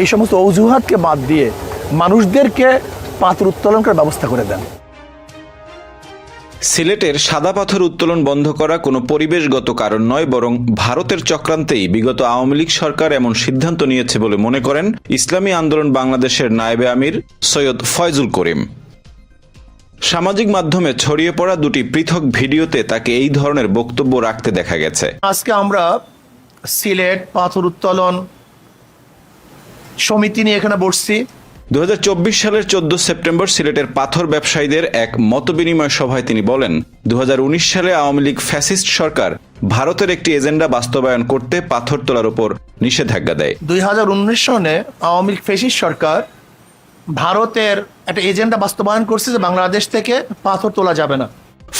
এই সমস্ত অজুহাতকে বাদ দিয়ে মানুষদেরকে পাথর উত্তোলন করার ব্যবস্থা করে দেন। সিলেটের সাদা পাথর উত্তোলন বন্ধ করা কোনো পরিবেশগত কারণ নয় বরং ভারতের চক্রান্তেই বিগত আওয়ামী লীগ সরকার এমন সিদ্ধান্ত নিয়েছে বলে মনে করেন ইসলামী আন্দোলন বাংলাদেশের নায়েবে আমির সৈয়দ ফয়জুল করিম। সামাজিক মাধ্যমে ছড়িয়ে পড়া দুটি পৃথক ভিডিওতে তাকে এই ধরনের বক্তব্য রাখতে দেখা গেছে। আজকে আমরা সিলেট পাথর উত্তোলন সমিতি নিয়ে এখানে বসছি। দুই হাজার চব্বিশ সালের চোদ্দ সেপ্টেম্বর সিলেটের পাথর ব্যবসায়ীদের এক মতবিনিময় সভায় তিনি বলেন দুই হাজার উনিশ সালে আওয়ামী লীগ ফ্যাসিস্ট সরকার ভারতের একটি এজেন্ডা বাস্তবায়ন করতে পাথর তোলার উপর নিষেধাজ্ঞা দেয়। দুই হাজার উনিশ সনে আওয়ামী লীগ ফ্যাসিস্ট সরকার ভারতের একটা এজেন্ডা বাস্তবায়ন করছে যে বাংলাদেশ থেকে পাথর তোলা যাবে না।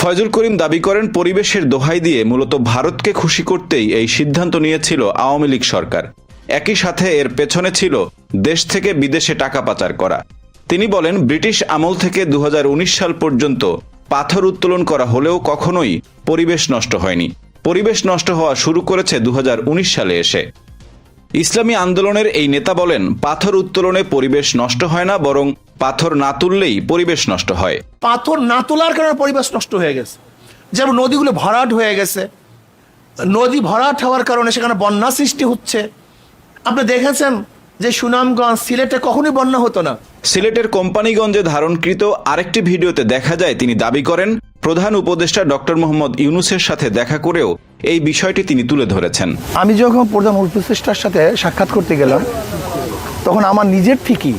ফয়জুল করিম দাবি করেন পরিবেশের দোহাই দিয়ে মূলত ভারতকে খুশি করতেই এই সিদ্ধান্ত নিয়েছিল আওয়ামী লীগ সরকার। একই সাথে এর পেছনে ছিল দেশ থেকে বিদেশে টাকা পাচার করা। তিনি বলেন, ব্রিটিশ আমল থেকে দু হাজার উনিশ সাল পর্যন্ত পাথর উত্তোলন করা হলেও কখনোই পরিবেশ নষ্ট হয়নি। পরিবেশ নষ্ট হওয়া শুরু করেছে দু হাজার উনিশ সালে এসে। ইসলামী আন্দোলনের এই নেতা বলেন, পাথর উত্তোলনে পরিবেশ নষ্ট হয় না, বরং পাথর না তুললেই পরিবেশ নষ্ট হয়। পাথর না তোলার কারণে পরিবেশ নষ্ট হয়ে গেছে। যেমন নদীগুলো ভরাট হয়ে গেছে। নদী ভরাট হওয়ার কারণে সেখানে বন্যা সৃষ্টি হচ্ছে। আপনি দেখেছেন যে সুনামগঞ্জ সিলেটে কখনোই বন্যা হতো না? সিলেটের কোম্পানিগঞ্জে ধারণকৃত আরেকটি ভিডিওতে দেখা যায় তিনি দাবি করেন প্রধান উপদেষ্টা ডক্টর মোহাম্মদ ইউনুসের সাথে দেখা করেও এই বিষয়টি তিনি তুলে ধরেছেন। আমি যখন প্রধান উপদেষ্টার সাথে সাক্ষাৎ করতে গেলাম তখন আমার নিজের থেকেই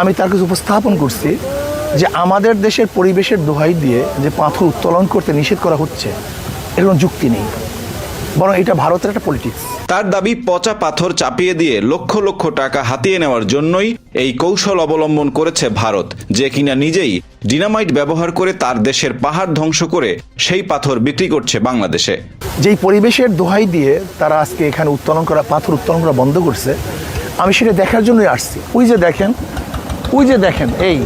আমি তার কাছে উপস্থাপন করছি যে আমাদের দেশের পরিবেশের দোহাই দিয়ে যে পাথর উত্তোলন করতে নিষেধ করা হচ্ছে এর কোনো যুক্তি নেই। বরং এটা ভারতের একটা পলিটিক্স তার দাবি পচা পাথর চাপিয়ে দিয়ে লক্ষ লক্ষ টাকা হাতিয়ে নেওয়ার জন্যই এই কৌশল অবলম্বন করেছে ভারত। যে কিনা নিজেই ডিনামাইট ব্যবহার করে তার দেশের পাহাড় ধ্বংস করে সেই পাথর বিক্রি করছে বাংলাদেশে। যেই পরিবেশের দোহাই দিয়ে তারা আজকে এখানে উত্তোলন করা পাথর উত্তোলন করা বন্ধ করছে আমি সেটা দেখার জন্যই আসছি। ওই যে দেখেন ওই যে দেখেন এই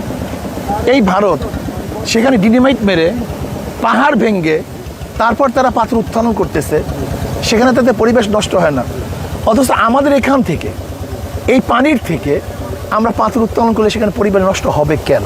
এই ভারত সেখানে ডিনিমাইট মেরে পাহাড় ভেঙ্গে তারপর তারা পাথর উত্তোলন করতেছে। সেখানে তাদের পরিবেশ নষ্ট হয় না। অথচ আমাদের এখান থেকে এই পানির থেকে আমরা পাথর উত্তোলন করলে সেখানে পরিবেশ নষ্ট হবে কেন?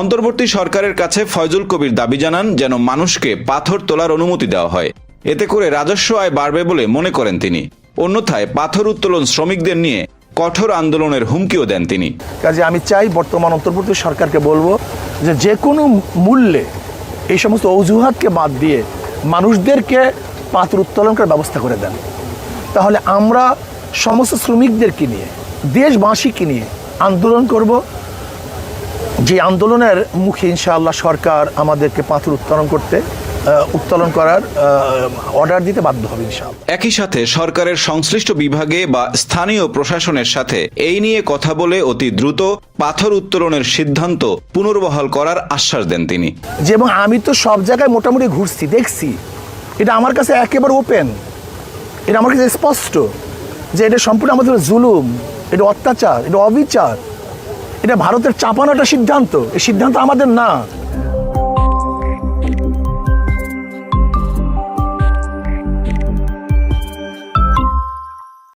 অন্তর্বর্তী সরকারের কাছে ফয়জুল কবির দাবি জানান যেন মানুষকে পাথর তোলার অনুমতি দেওয়া হয়। এতে করে রাজস্ব আয় বাড়বে বলে মনে করেন তিনি। অন্যথায় পাথর উত্তোলন শ্রমিকদের নিয়ে কঠোর আন্দোলনের হুমকিও দেন তিনি। কাজে আমি চাই বর্তমান অন্তর্বর্তী সরকারকে বলব যে যে কোনো মূল্যে এই সমস্ত অজুহাতকে বাদ দিয়ে মানুষদেরকে পাথর উত্তোলন করার ব্যবস্থা করে দেন। তাহলে আমরা সমস্ত শ্রমিকদেরকে নিয়ে দেশবাসীকে নিয়ে আন্দোলন করব। যে আন্দোলনের মুখে ইনশাআল্লাহ সরকার আমাদেরকে পাথর উত্তোলন করতে উত্তোলন করার অর্ডার দিতে বাধ্য হবে ইনশাআল্লাহ। একই সাথে সরকারের সংশ্লিষ্ট বিভাগে বা স্থানীয় প্রশাসনের সাথে এই নিয়ে কথা বলে অতি দ্রুত পাথর উত্তোলনের সিদ্ধান্ত পুনর্বহাল করার আশ্বাস দেন তিনি। যে এবং আমি তো সব জায়গায় মোটামুটি ঘুরছি দেখছি। এটা আমার কাছে একেবারে ওপেন এটা আমার কাছে স্পষ্ট যে এটা সম্পূর্ণ আমাদের জুলুম, এটা অত্যাচার, এটা অবিচার। এটা ভারতের চাপানোটা সিদ্ধান্ত। এই সিদ্ধান্ত আমাদের না।